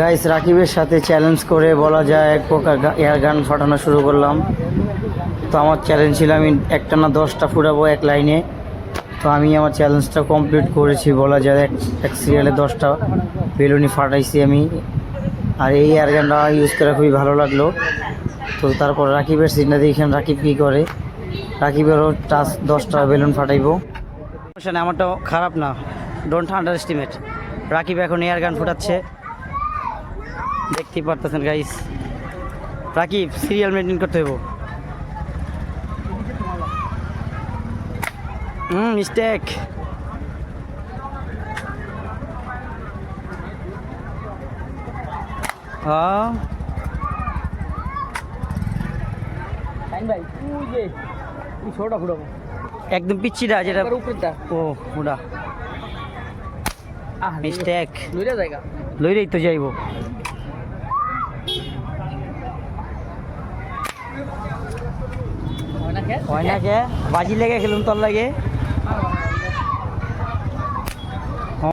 Guys রাকিবের সাথে challenge করে বলা যায় এক প্রকার এয়ার গান ফাটানো শুরু করলাম। তো আমার চ্যালেঞ্জ ছিল আমি একটা না দশটা ফুটাবো এক লাইনে। তো আমি আমার চ্যালেঞ্জটা কমপ্লিট করেছি, বলা যায় এক এক সিরিয়ালে দশটা বেলুনি ফাটাইছি আমি। আর এই এয়ার গানটা ইউজ করা খুবই ভালো লাগল। তো তারপর রাকিবের সিনটা দেখলাম রাকিব কী করে। রাকিবেরও টাচ দশটা বেলুন ফাটাইবো। আমারটা খারাপ না। ডোন্ট আন্ডার এস্টিমেট রাকিব এখন এয়ার গান ফুটাচ্ছে। দেখতেই পারতেছেন গাইস রাকিব সিরিয়াল মেনটেন করতে হইব হুম মিস্টেক হ্যাঁ ভাই তুই যে তুই ছোটা ফুটাবো একদম পিচ্ছিটা যেটা এবার উপরেরটা ও ওটা আহ মিস্টেক দুইটা জায়গা লইরেই তো যাইব হয় না কে বাজি লেগে খেলুন তোর লাগে।